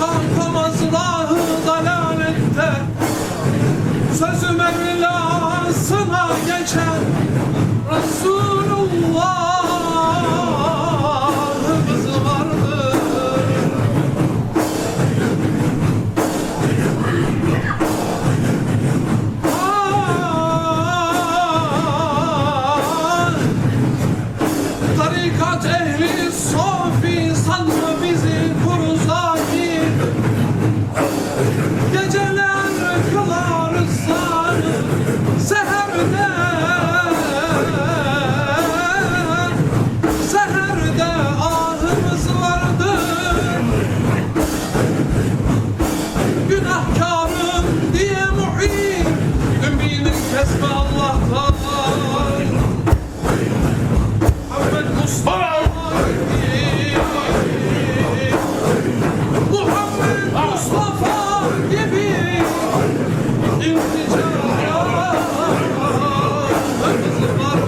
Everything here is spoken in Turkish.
kalkamaz lahı dalalette. Sözüm evlasına geçer. Resul ahkamım diye muhim Ümidim kesme Allah'tan. Muhammed Mustafa diye Muhammed Mustafa gibi. İntica Herkesin var